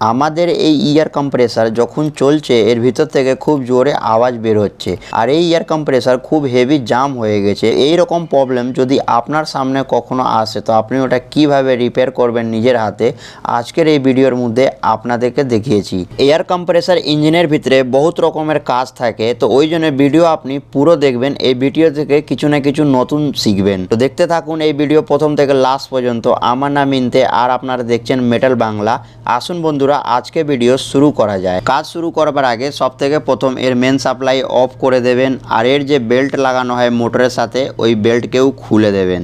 আমাদের এই ইয়ার কম্প্রেসার যখন চলছে, এর ভিতর থেকে খুব জোরে আওয়াজ বের হচ্ছে। আর এই ইয়ার কম্প্রেসার খুব হেভি জাম হয়ে গেছে। এই রকম প্রবলেম যদি আপনার সামনে কখনো আসে, তো আপনি ওটা কীভাবে রিপেয়ার করবেন নিজের হাতে, আজকের এই ভিডিওর মধ্যে আপনাদেরকে দেখিয়েছি। এয়ার কম্প্রেসার ইঞ্জিনের ভিতরে বহুত রকমের কাজ থাকে, তো ওই জন্য ভিডিও আপনি পুরো দেখবেন, এই ভিডিও থেকে কিছু না কিছু নতুন শিখবেন। তো দেখতে থাকুন এই ভিডিও প্রথম থেকে লাস্ট পর্যন্ত। আমার নাম ইনতে, আর আপনারা দেখছেন মেটাল বাংলা আসুন বন্ধুরা, আজকে ভিডিও শুরু করা যায়। কাজ শুরু করবার আগে সব থেকে প্রথম এর মেন সাপ্লাই অফ করে দেবেন আর এর যে বেল্ট লাগানো হয় মোটরের সাথে, ওই বেল্টকেও খুলে দেবেন।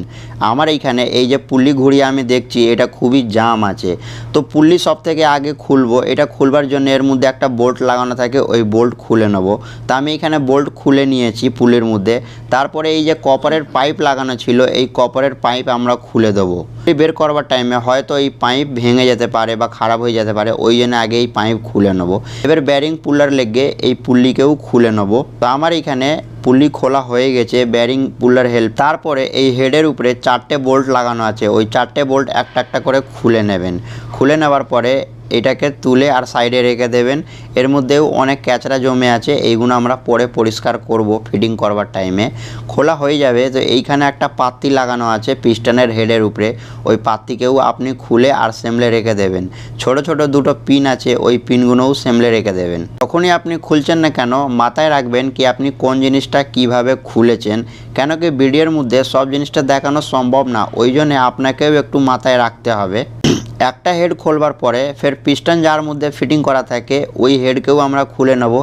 আমার এইখানে এই যে পুল্লি ঘুরিয়ে আমি দেখছি, এটা খুবই জাম আছে। তো পুল্লি সব থেকে আগে খুলবো, এটা খুলবার জন্য এর মধ্যে একটা বোল্ট লাগানো থাকে, ওই বোল্ট খুলে নেব। তা আমি এখানে বোল্ট খুলে নিয়েছি পুলের মধ্যে। তারপরে এই যে কপারের পাইপ লাগানো ছিল, এই কপারের পাইপ আমরা খুলে দেবো। বের করবার টাইমে হয়তো এই পাইপ ভেঙে যেতে পারে বা খারাপ হয়ে যেতে পারে ওই জন্য আগে এই পাইপ খুলে নেব। এবার ব্যারিং পুলার লেগে এই পুল্লিকেও খুলে নেব। তো আমার এখানে পুলি খোলা হয়ে গেছে, ব্যারিং পুলার হেল্প। তারপরে এই হেডের উপরে চারটে বোল্ট লাগানো আছে। ওই চারটে বোল্ট একটা একটা করে খুলে নেবেন। খুলে নেওয়ার পরে এটাকে তুলে আর সাইডে রেখে দেবেন। এর মধ্যেও অনেক ক্যাচড়া জমে আছে। এইগুলো আমরা পরে পরিষ্কার করব ফিটিং করবার টাইমে খোলা হয়ে যাবে। তো এইখানে একটা পাত্তি লাগানো আছে পিস্টনের হেডের উপরে। ওই পাত্তিকেও আপনি খুলে আর সেমলে রেখে দেবেন। ছোট ছোট দুটো পিন আছে। ওই পিনগুলোও সেমলে রেখে দেবেন। তখনই আপনি খুলছেন না কেন, মাথায় রাখবেন কি আপনি কোন জিনিসটা কীভাবে খুলেছেন? কেন কি ভিডিওর মধ্যে সব জিনিসটা দেখানো সম্ভব না? ওই জন্যে আপনাকেও একটু মাথায় রাখতে হবে। একটা হেড খোলবার পরে ফের পিস্টন যার মধ্যে ফিটিং করা থাকে, ওই হেডকেও আমরা খুলে নেব।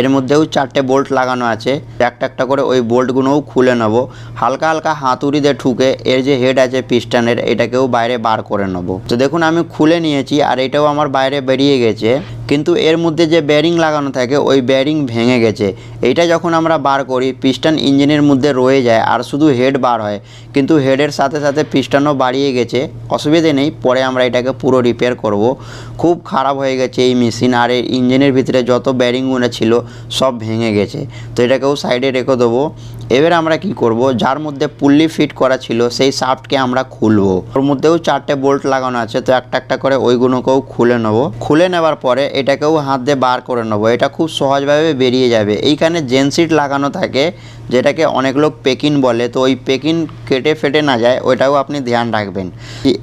এর মধ্যেও চারটে বোল্ট লাগানো আছে। একটা একটা করে ওই বোল্টগুলোও খুলে নেব। হালকা হালকা হাতুড়ি দিয়ে ঠুকে এর যে হেড আছে পিস্টনের, এটাকেও বাইরে বার করে নেব। তো দেখুন, আমি খুলে নিয়েছি আর এটাও আমার বাইরে বেরিয়ে গেছে। কিন্তু এর মধ্যে যে ব্যারিং লাগানো থাকে, ওই ব্যারিং ভেঙে গেছে। এইটা যখন আমরা বার করি পিস্টন ইঞ্জিনের মধ্যে রয়ে যায় আর শুধু হেড বার হয়। কিন্তু হেডের সাথে সাথে পিস্টনও বাড়িয়ে গেছে। অসুবিধে নেই, পরে আমরা এটাকে পুরো রিপেয়ার করব। খুব খারাপ হয়ে গেছে এই মেশিন আর এই ইঞ্জিনের ভিতরে যত ব্যারিংগুলো ছিল, সব ভেঙে গেছে। তো এটাকেও সাইডে রেখে দেবো। এবার আমরা কি করব? যার মধ্যে পুল্লি ফিট করা ছিল, সেই সাফটকে আমরা খুলবো। ওর মধ্যেও চারটে বোল্ট লাগানো আছে, তো একটা একটা করে ওইগুলোকেও খুলে নেব। খুলে নেবার পরে এটাকেও হাত দিয়ে বার করে নেব। এটা খুব সহজভাবে বেরিয়ে যাবে। এইখানে জেনসিট লাগানো থাকে যেটাকে অনেক লোক পেকিন বলে, তো ওই পেকিন কেটে ফেটে না যায় ওইটাও আপনি ধ্যান রাখবেন।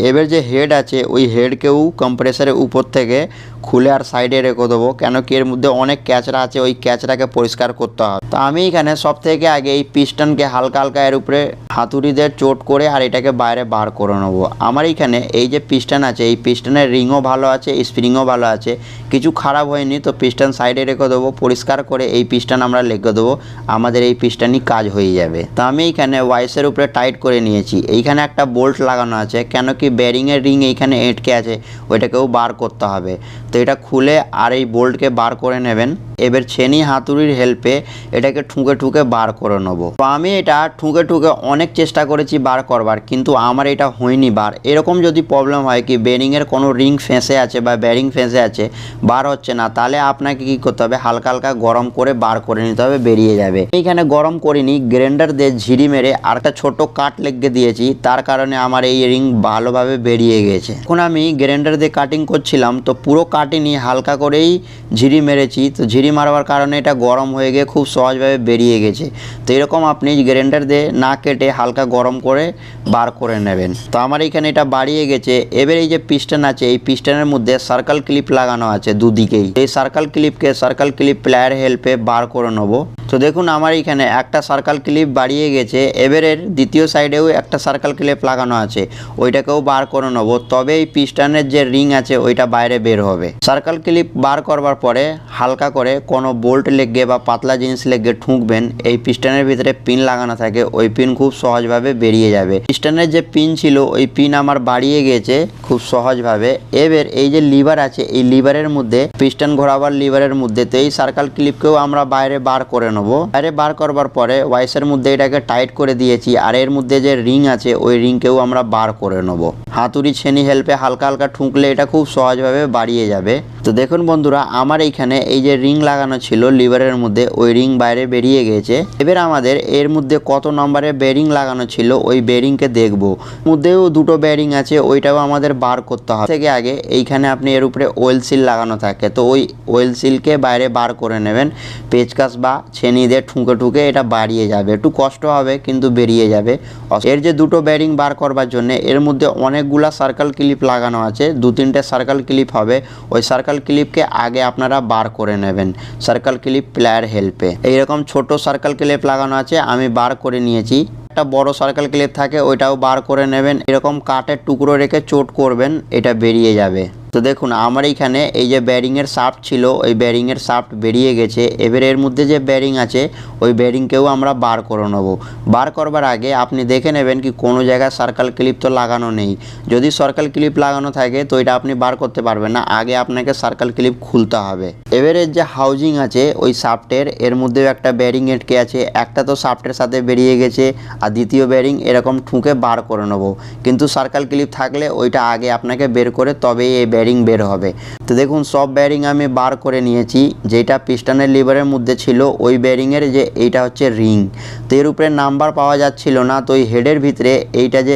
এবার যে হেড আছে, ওই হেডকেও কম্প্রেসারের উপর থেকে খুলে আর সাইডে রেখে দেবো, কেন কি এর মধ্যে অনেক ক্যাচরা আছে, ওই ক্যাচরাকে পরিষ্কার করতে হবে। তো আমি এখানে সব থেকে আগে এই পিস্টনকে হালকা হালকা এর উপরে হাতুড়ি দিয়ে চোট করে আর এটাকে বাইরে বার করে নেব। আমার এইখানে এই যে পিস্টন আছে, এই পিস্টনের রিংও ভালো আছে স্প্রিংও ভালো আছে, কিছু খারাপ হয়নি, তো পিস্টন সাইডে রেখে দেবো, পরিষ্কার করে এই পিস্টন আমরা লেগে দেবো। আমাদের এই পিস্টনই কাজ হয়ে যাবে। তো আমি এইখানে ওয়াইসের উপরে টাইট করে নিয়েছি। এইখানে একটা বোল্ট লাগানো আছে, কেন কি ব্যারিংয়ের রিং এইখানে এঁটকে আছে, ওইটাকেও বার করতে হবে। তো এটা খুলে আর এই বোল্টকে বার করে নেবেন। এবার ছেনি হাতুড়ির হেল্পে এটাকে ঠুকে ঠুকে বার করে নেব। তো আমি এটা ঠুকে ঠুকে অনেক চেষ্টা করেছি বার করবার, কিন্তু আমার এটা হয়নি বার এরকম যদি প্রবলেম হয় কি বেরিংয়ের কোনো রিং ফেঁসে আছে বা ব্যারিং ফেঁসে আছে বার হচ্ছে না, তাহলে আপনাকে কি করতে হবে? হালকা হালকা গরম করে বার করে নিতে হবে, বেরিয়ে যাবে। এইখানে গরম করিনি গ্রাইন্ডার দিয়ে ঝিরি মেরে আর একটা ছোট কাট লেগে দিয়েছি, তার কারণে আমার এই রিং ভালোভাবে বেরিয়ে গেছে। এখন আমি গ্রাইন্ডার দিয়ে কাটিং করছিলাম, তো পুরো কাটিনি হালকা করেই ঝিরি মেরেছি, তো ঝিরি মারবার কারণে এটা গরম হয়ে গিয়ে খুব সহজভাবে বেরিয়ে গেছে। তো এরকম আপনি গ্রাইন্ডার দিয়ে না কেটে হালকা গরম করে বার করে নেবেন। তো আমার এখানে এটা বাড়িয়ে গেছে, এবার এই যে পিস্টন আছে, এই পিস্টনের মধ্যে সার্কেল ক্লিপ লাগানো আছে দুদিকেই। এই সার্কেল ক্লিপকে সার্কেল ক্লিপ প্লেয়ার হেল্পে বার করে নেব। তো দেখুন আমার এখানে একটা সার্কেল ক্লিপ বাড়িয়ে গেছে। এবারের দ্বিতীয় সাইডেও একটা সার্কেল ক্লিপ লাগানো আছে। ওইটাকেও বার করে নেব। তবে এই পিস্টনের যে রিং আছে, ওইটা বাইরে বের হবে। সার্কেল ক্লিপ বার করবার পরে হালকা করে কোনো বোল্ট লেগে বা পাতলা জিনিস লেগে ঠুকবেন, এই পিস্টনের ভিতরে পিন লাগানো থাকে। ওই পিন খুব সহজভাবে বেরিয়ে যাবে। পিস্টনের যে পিন ছিল, ওই পিন আমার বাড়িয়ে গেছে খুব সহজভাবে। এবার এই যে লিভার আছে, এই লিভারের মধ্যে পিস্টন ঘোরাবার লিভারের মধ্যে, তো এই সার্কেল ক্লিপকেও আমরা বাইরে বার করে নেব। বাইরে বার করবার পরে ওয়াইসের মধ্যে এটাকে টাইট করে দিয়েছি, আর এর মধ্যে যে রিং আছে, ওই রিংকেও আমরা বার করে নেব। হাতুড়ি ছেনি হেল্পে হালকা হালকা ঠুকলে এটা খুব সহজভাবে বাড়িয়ে যাবে। তো দেখুন বন্ধুরা, আমার এইখানে এই যে রিং লাগানো ছিল লিভারের মধ্যে, ওই রিং বাইরে বেরিয়ে গেছে। এবার আমাদের এর মধ্যে কত নম্বরের বেরিং লাগানো ছিল, ওই বেরিংকে দেখব। মধ্যেও দুটো বেরিং আছে, ওইটাও আমাদের বার করতে হবে। থেকে আগে এইখানে আপনি এর উপরে ওয়েল সিল লাগানো থাকে, তো ওই ওয়েল সিলকে বাইরে বার করে নেবেন। পেচকাস বা ছেনি দিয়ে ঠুকে ঠুকে এটা বাড়িয়ে যাবে। একটু কষ্ট হবে, কিন্তু বেরিয়ে যাবে। এর যে দুটো বেরিং বার করবার জন্য, এর মধ্যে অনেকগুলা সার্কেল ক্লিপ লাগানো আছে। দু তিনটে সার্কেল ক্লিপ হবে। ওই সার্কেল ক্লিপকে আগে আপনারা বার করে নেবেন। সার্কেল ক্লিপ প্লেয়ার হেল্পে এইরকম ছোট সার্কেল ক্লিপ লাগানো আছে, আমি বার করে নিয়েছি। একটা বড় সার্কেল ক্লিপ থাকে, ওইটাও বার করে নেবেন। এরকম কাঠের টুকরো রেখে চোট করবেন, এটা বেরিয়ে যাবে। তো দেখুন, আমার এইখানে এই যে ব্যারিংয়ের সাফট ছিল, ওই ব্যারিংয়ের সাফট বেরিয়ে গেছে। এবার এর মধ্যে যে ব্যারিং আছে, ওই ব্যারিংকেও আমরা বার করে নেব। বার করবার আগে আপনি দেখে নেবেন কি কোনো জায়গায় সার্কেল ক্লিপ তো লাগানো নেই। যদি সার্কেল ক্লিপ লাগানো থাকে, তো এটা আপনি বার করতে পারবেন না। আগে আপনাকে সার্কেল ক্লিপ খুলতে হবে। এবারের যে হাউজিং আছে, ওই সাফটের এর মধ্যেও একটা ব্যারিং এটকে আছে। একটা তো সাফটের সাথে বেরিয়ে গেছে, আর দ্বিতীয় ব্যারিং এরকম ঠুঁকে বার করে নেব। কিন্তু সার্কেল ক্লিপ থাকলে ওইটা আগে আপনাকে বের করে তবেই এই ব্যারিং বের হবে। তো দেখুন, সব ব্যারিং আমি বার করে নিয়েছি। যেটা পিস্টনের লিভারের মধ্যে ছিল, ওই ব্যারিংয়ের যে এইটা হচ্ছে রিং তো এর উপরে নাম্বার পাওয়া যাচ্ছিল না, তো ওই হেডের ভিতরে এইটা যে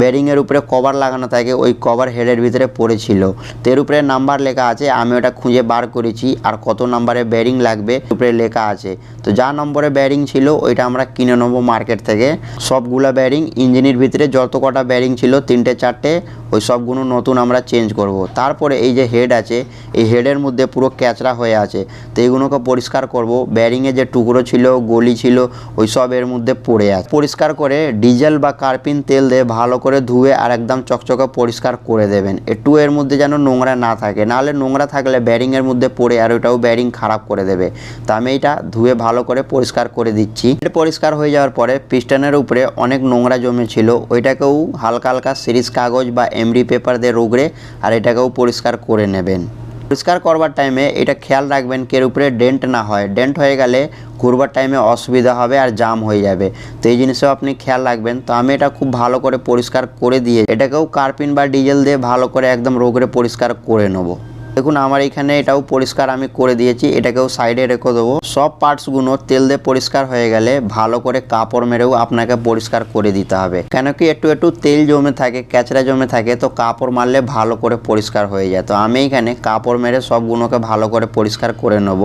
ব্যারিংয়ের উপরে কভার লাগানো থাকে, ওই কভার হেডের ভিতরে পড়েছিল। তো এর উপরে নাম্বার লেখা আছে, আমি ওটা খুঁজে বার করেছি, আর কত নাম্বারে ব্যারিং লাগবে উপরে লেখা আছে। তো যা নম্বরে ব্যারিং ছিল, ওইটা আমরা কিনে নেব মার্কেট থেকে। সবগুলা ব্যারিং ইঞ্জিনের ভিতরে যত কটা ব্যারিং ছিল, তিনটে, চারটে ওই সবগুলো নতুন আমরা চেঞ্জ করব। তারপরে এই যে হেড আছে, এই হেডের মধ্যে পুরো ক্যাচড়া হয়ে আছে। তো এইগুলোকে পরিষ্কার করব। ব্যারিংয়ে যে টুকরো ছিল, গলি ছিল, ওই সব এর মধ্যে পড়ে আছে। পরিষ্কার করে ডিজেল বা কার্পিন তেল দিয়ে ভালো করে ধুয়ে আর একদম চকচকে পরিষ্কার করে দেবেন। একটু এর মধ্যে যেন নোংরা না থাকে। নাহলে নোংরা থাকলে ব্যারিংয়ের মধ্যে পড়ে আর ওইটাও ব্যারিং খারাপ করে দেবে। তো আমি এটা ধুয়ে ভালো করে পরিষ্কার করে দিচ্ছি। এটা পরিষ্কার হয়ে যাওয়ার পরে পিস্টনের উপরে অনেক নোংরা জমেছিল ওইটাকেও হালকা হালকা সিরিজ কাগজ বা এমরি পেপার দিয়ে রুগড়ে আর এটাকেও পরিষ্কার করে নেবেন। পরিষ্কার করবার টাইমে এটা খেয়াল রাখবেন কের উপরে ডেন্ট না হয়। ডেন্ট হয়ে গেলে ঘুরবার টাইমে অসুবিধা হবে আর জাম হয়ে যাবে। তো এই জিনিসেও আপনি খেয়াল রাখবেন। তো আমি এটা খুব ভালো করে পরিষ্কার করে দিয়ে এটাকেও কার্পিন বা ডিজেল দিয়ে ভালো করে একদম রোগরে পরিষ্কার করে নেব। দেখুন, আমার এখানে এটাও পরিষ্কার আমি করে দিয়েছি, এটাকেও সাইডে রেখে দেবো। সব পার্টসগুলো তেল দিয়ে পরিষ্কার হয়ে গেলে ভালো করে কাপড় মেরেও আপনাকে পরিষ্কার করে দিতে হবে। কেন কি একটু একটু তেল জমে থাকে, ক্যাচড়া জমে থাকে, তো কাপড় মারলে ভালো করে পরিষ্কার হয়ে যায়। তো আমি এখানে কাপড় মেরে সবগুলোকে ভালো করে পরিষ্কার করে নেব।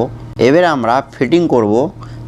এবার আমরা ফিটিং করব।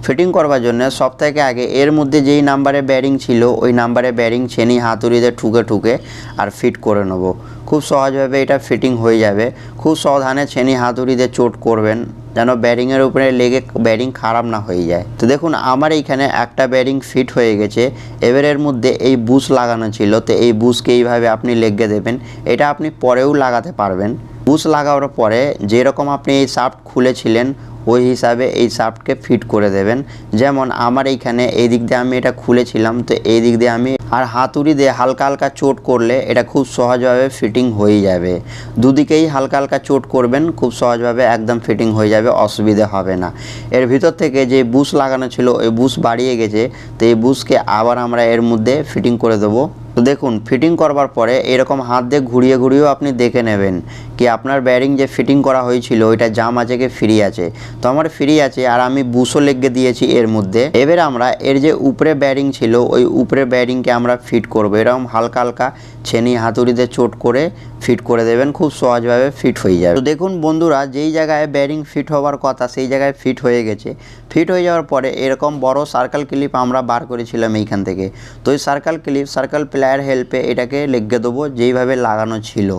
ফিটিং করবার জন্য সব থেকে আগে এর মধ্যে যেই নাম্বারে ব্যারিং ছিল, ওই নাম্বারে ব্যারিং ছেনি হাতুড়িতে ঠুকে ঠুকে আর ফিট করে নেব। খুব সহজভাবে এটা ফিটিং হয়ে যাবে। খুব সাবধানে ছেনি হাতুড়িতে চোট করবেন, যেন ব্যারিংয়ের উপরে লেগে ব্যারিং খারাপ না হয়ে যায়। তো দেখুন, আমার এইখানে একটা ব্যারিং ফিট হয়ে গেছে। এবার এর মধ্যে এই বুশ লাগানো ছিল, তো এই বুশকে এইভাবে আপনি লেগে দেবেন। এটা আপনি পরেও লাগাতে পারবেন। বুশ লাগানোর পরে যেরকম আপনি এই শাফট খুলেছিলেন ওই হিসাবে এই শাফটকে ফিট করে দেবেন। যেমন আমার এইখানে এই দিক দিয়ে আমি এটা খুলেছিলাম, তো এই দিক দিয়ে আমি আর হাতুড়ি দিয়ে হালকা হালকা চোট করলে এটা খুব সহজভাবে ফিটিং হয়ে যাবে। দুদিকেই হালকা হালকা চোট করবেন, খুব সহজভাবে একদম ফিটিং হয়ে যাবে, অসুবিধে হবে না। এর ভিতর থেকে যে বুশ লাগানো ছিল, ওই বুশ বাড়িয়ে গেছে, তো এই বুশকে আবার আমরা এর মধ্যে ফিটিং করে দেবো। তো দেখুন ফিটিং করবার পরে এরকম হাত দিয়ে ঘুরিয়ে ঘুরিয়েও আপনি দেখে নেবেন কি আপনার ব্যারিং যে ফিটিং করা হয়েছিল, ওইটা জাম আছে কি ফ্রি আছে। তো আমার ফ্রি আছে আর আমি বুশো লেগে দিয়েছি এর মধ্যে। এবার আমরা এর যে উপরে ব্যারিং ছিল, ওই উপরে ব্যারিংকে আমরা ফিট করব। এরকম হালকা হালকা ছেনি হাতুড়িতে চোট করে ফিট করে দেবেন, খুব সহজভাবে ফিট হয়ে যাবে। তো দেখুন বন্ধুরা, যেই জায়গায় ব্যারিং ফিট হওয়ার কথা, সেই জায়গায় ফিট হয়ে গেছে। ফিট হয়ে যাওয়ার পরে এরকম বড় সার্কেল ক্লিপ আমরা বার করেছিলাম এইখান থেকে। তো ওই সার্কেল ক্লিপ সার্কেল প্লেয়ার হেল্পে এটাকে লেগে দেবো, যেইভাবে লাগানো ছিল।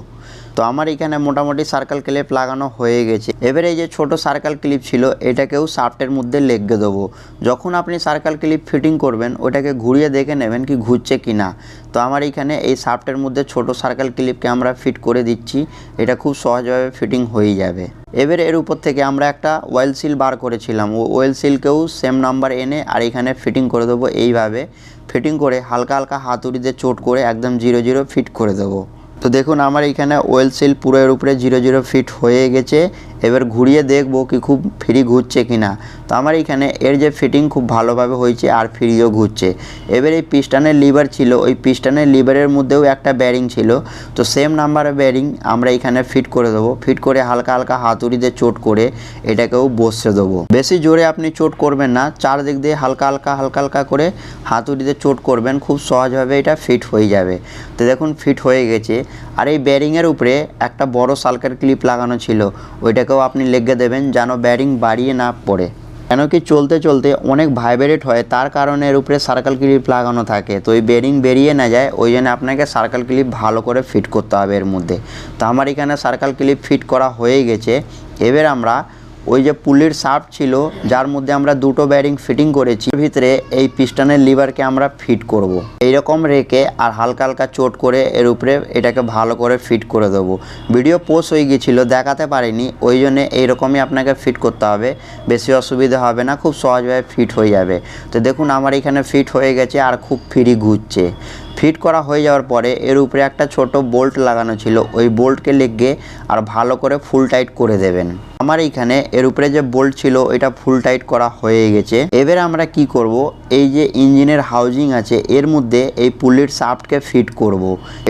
তো আমার এখানে মোটামুটি সার্কেল ক্লিপ লাগানো হয়ে গেছে। এবারে এই যে ছোট সার্কেল ক্লিপ ছিল, এটাকেও শাফটের মধ্যে লেগে দেবো। যখন আপনি সার্কেল ক্লিপ ফিটিং করবেন, ওটাকে ঘুরিয়ে দেখে নেবেন কি ঘুরছে কি না তো আমার এইখানে এই শাফটের মধ্যে ছোট সার্কেল ক্লিপকে আমরা ফিট করে দিচ্ছি। এটা খুব সহজভাবে ফিটিং হয়ে যাবে। এবারে এর উপর থেকে আমরা একটা ওয়েল সিল বার করেছিলাম। ওয়েল সিলকেও সেম নাম্বার এনে আর এখানে ফিটিং করে দেবো এইভাবে। ফিটিং করে হালকা হালকা হাতুড়ি দিয়ে চোট করে একদম জিরো জিরো ফিট করে দেবো। তো দেখুন, আমার এখানে ওয়েল সিল পুরো এর উপরে জিরো জিরো ফিট হয়ে গেছে। এবার ঘুরিয়ে দেখব কি খুব ফ্রি ঘুরছে কি না। তো আমার এখানে এর যে ফিটিং খুব ভালোভাবে হয়েছে আর ফ্রিও ঘুরছে। এবার এই পিস্টানের লিভার ছিল, ওই পিস্টানের লিভারের মধ্যেও একটা ব্যারিং ছিল। তো সেম নাম্বারের ব্যারিং আমরা এখানে ফিট করে দেবো। ফিট করে হালকা হালকা হাতুড়িতে চোট করে এটাকেও বসে দেবো। বেশি জোরে আপনি চোট করবেন না, চারদিক দিয়ে হালকা হালকা হালকা হালকা করে হাতুড়িতে চোট করবেন, খুব সহজভাবে এটা ফিট হয়ে যাবে। তো দেখুন ফিট হয়ে গেছে। আর এই ব্যারিংয়ের উপরে একটা বড় সালকার ক্লিপ লাগানো ছিল। ওইটাকেও আপনি লেগে দেবেন যেন ব্যারিং বাড়িয়ে না পড়ে। কেন কি চলতে চলতে অনেক ভাইব্রেট হয়, তার কারণে এর উপরে সার্কেল ক্লিপ লাগানো থাকে। তো এই বেরিং বেরিয়ে না যায়, ওই জন্য আপনাকে সার্কেল ক্লিপ ভালো করে ফিট করতে হবে এর মধ্যে। তো আমার এখানে সার্কেল ক্লিপ ফিট করা হয়ে গেছে। এবার আমরা ওই যে পুলির শার্প ছিল, যার মধ্যে আমরা দুটো ব্যারিং ফিটিং করেছি ভিতরে এই পিস্টনের লিভারকে আমরা ফিট করব। এইরকম রেখে আর হালকা হালকা চোট করে এর উপরে এটাকে ভালো করে ফিট করে দেবো। ভিডিও পোস্ট হয়ে গিয়েছিল, দেখাতে পারিনি, ওই জন্যে এইরকমই আপনাকে ফিট করতে হবে। বেশি অসুবিধা হবে না, খুব সহজভাবে ফিট হয়ে যাবে। তো দেখুন, আমার এখানে ফিট হয়ে গেছে আর খুব ফ্রি ঘুরছে। ফিট করা হয়ে যাওয়ার পরে এর উপরে একটা ছোট বোল্ট লাগানো ছিল। ওই বোল্টকে লেগে আর ভালো করে ফুল টাইট করে দেবেন। আমার এইখানে এর উপরে যে বোল্ট ছিল এটা ফুল টাইট করা হয়ে গেছে। এবারে আমরা কি করব? এই যে ইঞ্জিনের হাউজিং আছে, এর মধ্যে এই পুলির শাফটকে ফিট করব।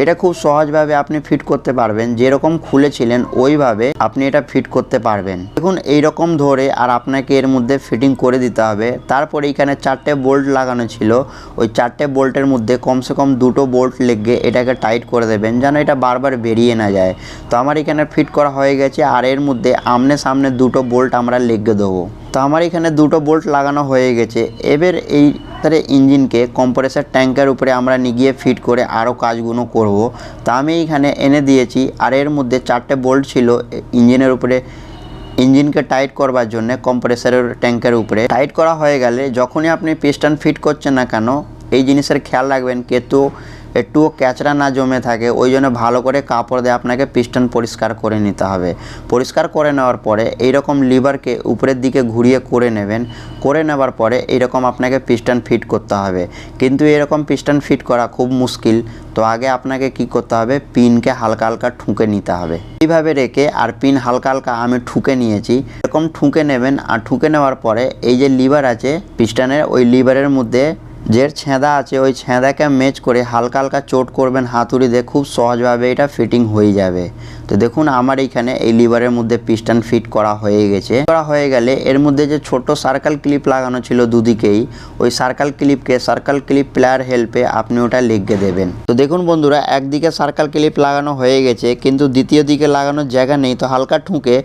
এটা খুব সহজভাবে আপনি ফিট করতে পারবেন। যেরকম খুলেছিলেন, ওইভাবে আপনি এটা ফিট করতে পারবেন। দেখুন এই রকম ধরে আর আপনাকে এর মধ্যে ফিটিং করে দিতে হবে। তারপরে এখানে চারটে বোল্ট লাগানো ছিল। ওই চারটে বোল্টের মধ্যে কমসে কম দুটো বোল্ট লেগে এটাকে টাইট করে দেবেন, যেন এটা বারবার বেরিয়ে না যায়। তো আমার এখানে ফিট করা হয়ে গেছে, আর এর মধ্যে আমনে সামনে দুটো বোল্ট আমরা লেগে দেবো। তো আমার এখানে দুটো বোল্ট লাগানো হয়ে গেছে, এবার এই তারে ইঞ্জিনকে কম্প্রেসার ট্যাঙ্কের উপরে আমরা নিয়ে গিয়ে ফিট করে আরও কাজগুলো করব। তা আমি এইখানে এনে দিয়েছি, আর এর মধ্যে চারটে বোল্ট ছিল ইঞ্জিনের উপরে। ইঞ্জিনকে টাইট করবার জন্য কম্প্রেসারের ট্যাঙ্কের উপরে। টাইট করা হয়ে গেলে যখনই আপনি পিস্টন ফিট করছেন না কেন এই জিনিসের খেয়াল রাখবেন কিন্তু একটুও ক্যাচড়া না জমে থাকে, ওই জন্য ভালো করে কাপড় দিয়ে আপনাকে পিস্টন পরিষ্কার করে নিতে হবে। পরিষ্কার করে নেওয়ার পরে এই রকম লিভারকে উপরের দিকে ঘুরিয়ে করে নেবেন, করে নেবার পরে এইরকম আপনাকে পিস্টন ফিট করতে হবে। কিন্তু এরকম পিস্টন ফিট করা খুব মুশকিল, তো আগে আপনাকে কি করতে হবে, পিনকে হালকা হালকা ঠুকে নিতে হবে। এইভাবে রেখে আর পিন হালকা হালকা আমি ঠুকে নিয়েছি, এরকম ঠুকে নেবেন আর ঠুকে নেওয়ার পরে এই যে লিভার আছে, পিস্টনের ওই লিভারের মধ্যে যে ছেঁদা আছে, ওই ছেঁদাকে ম্যাচ করে হালকা হালকা চোট করবেন হাতুড়ি দিয়ে খুব সহজভাবে এটা ফিটিং হয়ে যাবে। তো দেখুন, আমার এইখানে এই লিভারের মধ্যে পিস্টন ফিট করা হয়ে গেছে। করা হয়ে গেলে এর মধ্যে যে ছোট সার্কেল ক্লিপ লাগানো ছিল দুদিকেই, ওই সার্কেল ক্লিপকে সার্কেল ক্লিপ প্লেয়ার হেল্পে আপনি ওটা লেগে দেবেন। তো দেখুন বন্ধুরা, একদিকে সার্কেল ক্লিপ লাগানো হয়ে গেছে, কিন্তু দ্বিতীয় দিকে লাগানোর জায়গা নেই, তো হালকা ঠুকে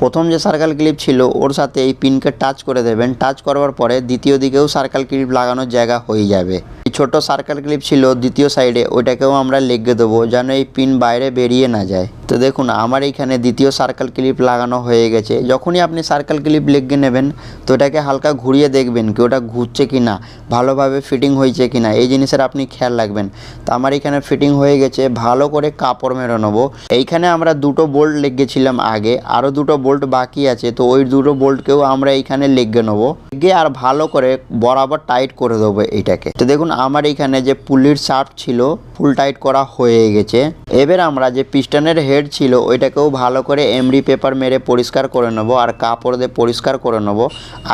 প্রথম যে সার্কেল ক্লিপ ছিল, ওর সাথে এই পিনকে টাচ করে দেবেন। টাচ করবার পরে দ্বিতীয় দিকেও সার্কেল ক্লিপ লাগানোর জায়গা হয়ে যাবে। ছোট সার্কেল ক্লিপ ছিল দ্বিতীয় সাইডে ওইটাকেও আমরা লেগে দেবো যেন এই পিন বাইরে বেরিয়ে না যায়। তো দেখুন, আমার এইখানে দ্বিতীয় সার্কেল ক্লিপ লাগানো হয়ে গেছে। যখনই আপনি সার্কেল ক্লিপ লেগে নেবেন, তো এটাকে হালকা ঘুরিয়ে দেখবেন কি ওটা ঘুরছে কি না, ভালোভাবে ফিটিং হয়েছে কি না, এই জিনিসের আপনি খেয়াল রাখবেন। তো আমার এখানে ফিটিং হয়ে গেছে, ভালো করে কাপড় মেরে নেব। এইখানে আমরা দুটো বোল্ট লেগেছিলাম আগে আরও দুটো বোল্ট বাকি আছে, তো ওই দুটো বোল্টকেও আমরা এইখানে লেগে নেব। লেগে আর ভালো করে বরাবর টাইট করে দেবো এইটাকে। তো দেখুন আমার এইখানে যে পুলির শার্ট ছিল, ফুল টাইট করা হয়ে গেছে। এবার আমরা যে পিস্টনের হেড ছিল, ওইটাকেও ভালো করে এমডি পেপার মেরে পরিষ্কার করে নেব আর কাপড় দিয়ে পরিষ্কার করে নেব।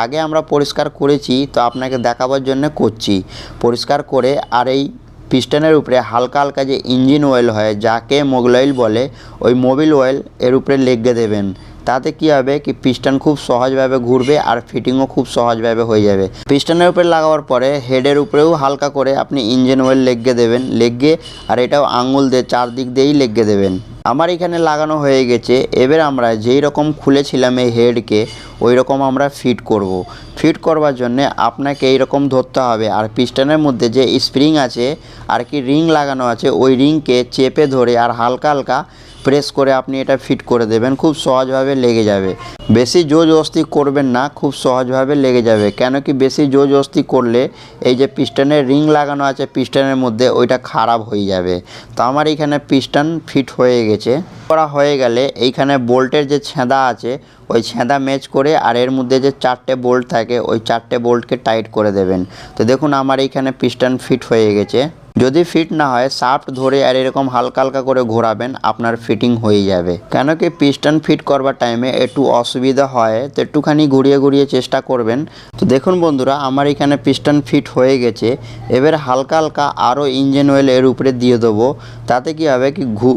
আগে আমরা পরিষ্কার করেছি, তো আপনাকে দেখাবার জন্য করছি। পরিষ্কার করে আর এই পিস্টনের উপরে হালকা হালকা যে ইঞ্জিন অয়েল হয়, যাকে মোগলাইল বলে, ওই মোবিল অয়েল এর উপরে লেগে দেবেন। তাতে কি হবে কি পিস্টন খুব সহজভাবে ঘুরবে আর ফিটিংও খুব সহজভাবে হয়ে যাবে। পিস্টনের উপরে লাগাবার পরে হেডের উপরেও হালকা করে আপনি ইঞ্জিন অয়েল লেগে দেবেন। লেগে আর এটাও আঙুল দিয়ে চারদিক দিয়েই লেগে দেবেন। আমার এখানে লাগানো হয়ে গেছে। এবার আমরা যেই রকম খুলেছিলাম এই হেডকে ওই রকম আমরা ফিট করব। ফিট করবার জন্যে আপনাকে এই রকম ধরতে হবে। আর পিস্টনের মধ্যে যে স্প্রিং আছে আর কি রিং লাগানো আছে, ওই রিংকে চেপে ধরে আর হালকা হালকা প্রেস করে আপনি এটা ফিট করে দেবেন, খুব সহজভাবে লেগে যাবে। বেশি জোজ অস্তি করবেন না, খুব সহজভাবে লেগে যাবে। কেন কি বেশি জোজ অস্তি করলে এই যে পিস্টনের রিং লাগানো আছে পিস্টনের মধ্যে, ওইটা খারাপ হয়ে যাবে। তো আমার এখানে পিস্টন ফিট হয়ে গেছে। করা হয়ে গেলে এইখানে বোল্টের যে ছেঁদা আছে, ওই ছেঁদা ম্যাচ করে আর এর মধ্যে যে চারটে বোল্ট থাকে, ওই চারটে বোল্টকে টাইট করে দেবেন। তো দেখুন, আমার এইখানে পিস্টন ফিট হয়ে গেছে। যদি ফিট না হয় সাফট ধরে আর এরকম হালকা হালকা করে ঘোরাবেন, আপনার ফিটিং হয়ে যাবে। কেন কি পিস্টন ফিট করবার টাইমে একটু অসুবিধা হয়, তো একটুখানি ঘুরিয়ে ঘুরিয়ে চেষ্টা করবেন। তো দেখুন বন্ধুরা, আমার এখানে পিস্টন ফিট হয়ে গেছে। এবার হালকা হালকা আরও ইঞ্জিন অয়েল এর উপরে দিয়ে দেবো। তাতে কি হবে কি, ঘু,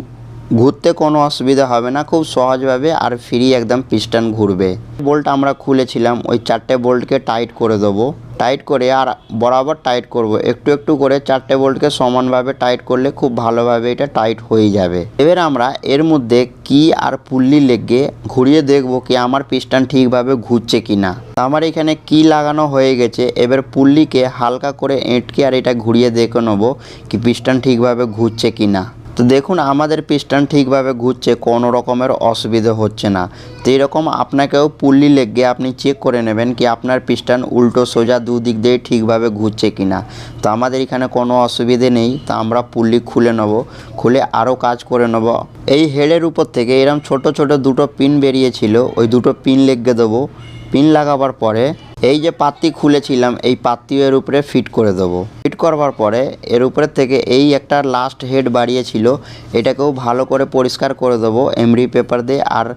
ঘুরতে কোনো অসুবিধা হবে না, খুব সহজভাবে আর ফ্রি একদম পিস্টন ঘুরবে। বোল্ট আমরা খুলেছিলাম, ওই চারটে বোল্টকে টাইট করে দেবো। টাইট করে আর বরাবর টাইট করব। একটু একটু করে চারটে বোল্টকে সমানভাবে টাইট করলে খুব ভালোভাবে এটা টাইট হয়ে যাবে। এবার আমরা এর মধ্যে কি আর পুল্লি লেগে ঘুরিয়ে দেখব কি আমার পিস্টন ঠিকভাবে ঘুরছে কি না আমার এখানে কি লাগানো হয়ে গেছে, এবার পুল্লিকে হালকা করে এঁটকে আর এটা ঘুরিয়ে দেখে নেব কি পিস্টন ঠিকভাবে ঘুরছে কি না তো দেখুন, আমাদের পিস্টন ঠিকভাবে ঘুরছে, কোনো রকমের অসুবিধা হচ্ছে না। তো এরকম আপনাকেও পুল্লি লেগে আপনি চেক করে নেবেন কি আপনার পিস্টন উল্টো সোজা দুদিক দিয়ে ঠিকভাবে ঘুরছে কি না তো আমাদের এখানে কোনো অসুবিধে নেই, তো আমরা পুল্লি খুলে নেব, খুলে আরও কাজ করে নেব। এই হেডের উপর থেকে এরকম ছোট ছোট দুটো পিন বেরিয়েছিল, ওই দুটো পিন লেগে দেবো। পিন লাগাবার পরে এই যে পাত্তি খুলেছিলাম, এই পাত্তি এর উপরে ফিট করে দেবো। করবার পরে এর উপরে থেকে এই একটা লাস্ট হেড বাড়িয়েছিল, এটাকেও ভালো করে পরিষ্কার করে দেবো, এমরি পেপার দিয়ে আর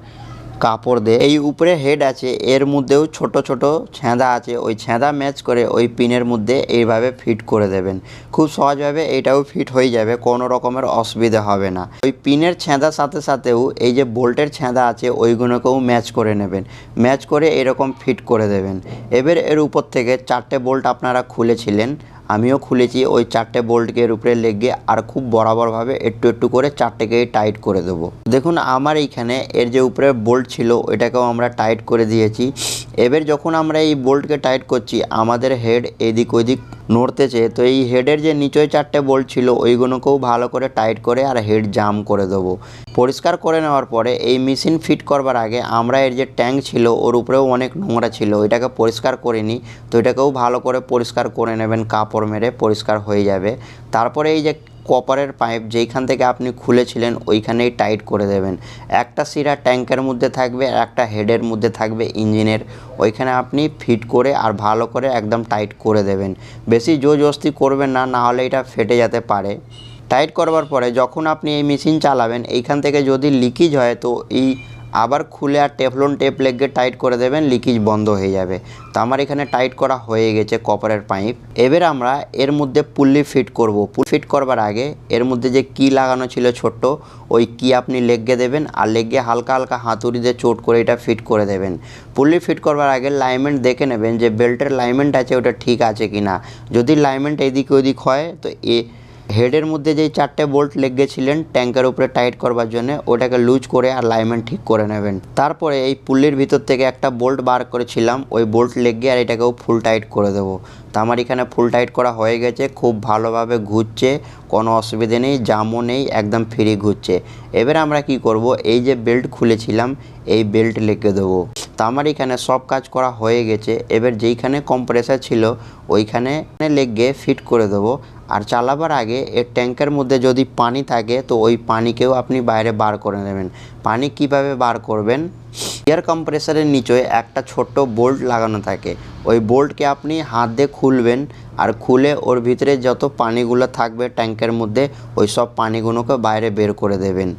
কাপড় দিয়ে। এই উপরে হেড আছে, এর মধ্যেও ছোট ছোট ছেঁদা আছে, ওই ছেঁদা ম্যাচ করে ওই পিনের মধ্যে এইভাবে ফিট করে দেবেন। খুব সহজভাবে এটাও ফিট হয়ে যাবে, কোনো রকমের অসুবিধা হবে না। ওই পিনের ছেঁদার সাথে সাথেও এই যে বোল্টের ছেঁদা আছে, ওইগুলোকেও ম্যাচ করে নেবেন। ম্যাচ করে এরকম ফিট করে দেবেন। এবার এর উপর থেকে চারটে বোল্ট আপনারা খুলেছিলেন আমিও খুলেছি ওই চারটে বোল্টকে এর উপরে লেগে আর খুব বরাবরভাবে একটু একটু করে চারটেকেই টাইট করে দেবো। দেখুন, আমার এইখানে এর যে উপরে বোল্ট ছিল, ওইটাকেও আমরা টাইট করে দিয়েছি। এবার যখন আমরা এই বোল্টকে টাইট করছি, আমাদের হেড এদিক ওইদিক নড়তেছে, তো এই হেডের যে নিচয় চারটে বোল্ট ছিল, ওইগুলোকেও ভালো করে টাইট করে আর হেড জাম করে দেবো। পরিষ্কার করে নেওয়ার পরে এই মেশিন ফিট করবার আগে আমরা এর যে ট্যাঙ্ক ছিল, ওর উপরেও অনেক নোংরা ছিল, ওইটাকে পরিষ্কার করে নিই, তো এটাকেও ভালো করে পরিষ্কার করে নেবেন, কাপড় মেরে পরিষ্কার হয়ে যাবে। তারপরে এই যে কপারের পাইপ যেইখান থেকে আপনি খুলেছিলেন, ওইখানেই টাইট করে দেবেন। একটা সিরা ট্যাঙ্কের মধ্যে থাকবে একটা হেডের মধ্যে থাকবে ইঞ্জিনের। ওইখানে আপনি ফিট করে আর ভালো করে একদম টাইট করে দেবেন। বেশি জোজস্তি করবেন না না হলে এটা ফেটে যেতে পারে। টাইট করবার পরে যখন আপনি এই মেশিন চালাবেন, এইখান থেকে যদি লিকেজ হয়, তো এই আবার খুলে আর টেফলন টেপ লেগে টাইট করে দেবেন, লিকেজ বন্ধ হয়ে যাবে। তো আমার এখানে টাইট করা হয়ে গেছে কপারের পাইপ। এবার আমরা এর মধ্যে পুল্লি ফিট করব। পুল ফিট করবার আগে এর মধ্যে যে কি লাগানো ছিল ছোট্ট, ওই কি আপনি লেগে দেবেন আর লেগে হালকা হালকা হাতুড়ি দিয়ে চোট করে এটা ফিট করে দেবেন। পুল্লি ফিট করবার আগে লাইমেন্ট দেখে নেবেন যে বেল্টের লাইমেন্ট আছে, ওটা ঠিক আছে কি না যদি লাইমেন্ট এদিক ওদিক হয়, তো এ হেডের মধ্যে যেই চারটে বোল্ট লেগেছিলেন ট্যাঙ্কের উপরে টাইট করবার জন্য, ওটাকে লুজ করে আর লাইনমেন্ট ঠিক করে নেবেন। তারপরে এই পুল্লির ভিতর থেকে একটা বোল্ট বার করেছিলাম, ওই বোল্ট লেগে আর এটাকেও ফুল টাইট করে দেবো। তো আমার এখানে ফুল টাইট করা হয়ে গেছে, খুব ভালোভাবে ঘুরছে, কোনো অসুবিধে নেই, জামও নেই, একদম ফ্রি ঘুরছে। এবার আমরা কি করব, এই যে বেল্ট খুলেছিলাম, এই বেল্ট লেগে দেবো। তো আমার এখানে সব কাজ করা হয়ে গেছে, এবার যেইখানে কম্প্রেসার ছিল, ওইখানে লেগে ফিট করে দেবো। আর চালাবার আগে এর ট্যাঙ্কের মধ্যে যদি পানি থাকে, তো ওই পানিকেও আপনি বাইরে বার করে নেবেন। পানি কীভাবে বার করবেন? এয়ার কম্প্রেসারের নিচে একটা ছোট্ট বোল্ট লাগানো থাকে। ওই বোল্টকে আপনি হাত দিয়ে খুলবেন আর খুলে ওর ভিতরে যত পানিগুলো থাকবে ট্যাঙ্কের মধ্যে, ওই সব পানিগুলোকে বাইরে বের করে দেবেন।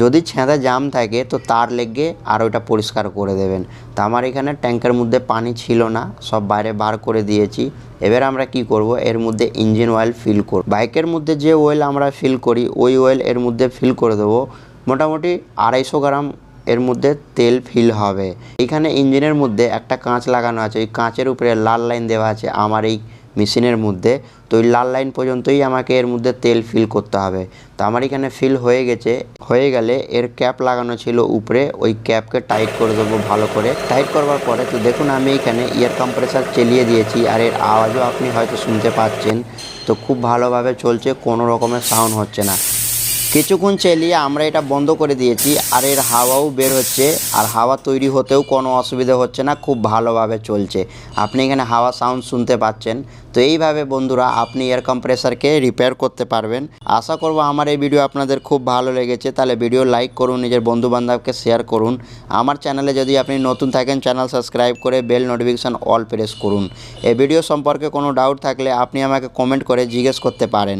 যদি ছেঁদা জাম থাকে, তো তার লেগে আর ওইটা পরিষ্কার করে দেবেন। তা আমার এখানে ট্যাঙ্কের মধ্যে পানি ছিল না, সব বাইরে বার করে দিয়েছি। এবার আমরা কি করব? এর মধ্যে ইঞ্জিন অয়েল ফিল করব। বাইকের মধ্যে যে অয়েল আমরা ফিল করি, ওই অয়েল এর মধ্যে ফিল করে দেবো। মোটামুটি আড়াইশো গ্রাম এর মধ্যে তেল ফিল হবে। এখানে ইঞ্জিনের মধ্যে একটা কাঁচ লাগানো আছে। ওই কাঁচের উপরে লাল লাইন দেওয়া আছে আমার এই মেশিনের মধ্যে। তো ওই লাল লাইন পর্যন্তই আমাকে এর মধ্যে তেল ফিল করতে হবে। তো আমার এখানে ফিল হয়ে গেছে। হয়ে গেলে এর ক্যাপ লাগানো ছিল উপরে। ওই ক্যাপকে টাইট করে দেবো ভালো করে। টাইট করবার পরে তো দেখুন আমি এখানে ইয়ার কম্প্রেসার চালিয়ে দিয়েছি আর এর আওয়াজও আপনি হয়তো শুনতে পাচ্ছেন। তো খুব ভালোভাবে চলছে, কোনো রকমের সাউন্ড হচ্ছে না। কিছুক্ষণ চালিয়ে আমরা এটা বন্ধ করে দিয়েছি। আর এর হাওয়াও বের হচ্ছে। আর হাওয়া তৈরি হতেও কোনো অসুবিধা হচ্ছে না। খুব ভালোভাবে চলছে। আপনি এখানে হাওয়া সাউন্ড শুনতে পাচ্ছেন। তো এইভাবে বন্ধুরা আপনি এয়ার কম্প্রেসারকে রিপেয়ার করতে পারবেন। আশা করব আমার এই ভিডিও আপনাদের খুব ভালো লেগেছে। তাহলে ভিডিও লাইক করুন, নিজের বন্ধু বান্ধবকে শেয়ার করুন। আমার চ্যানেলে যদি আপনি নতুন থাকেন চ্যানেল সাবস্ক্রাইব করে বেল নোটিফিকেশান অল প্রেস করুন। এই ভিডিও সম্পর্কে কোনো ডাউট থাকলে আপনি আমাকে কমেন্ট করে জিজ্ঞেস করতে পারেন।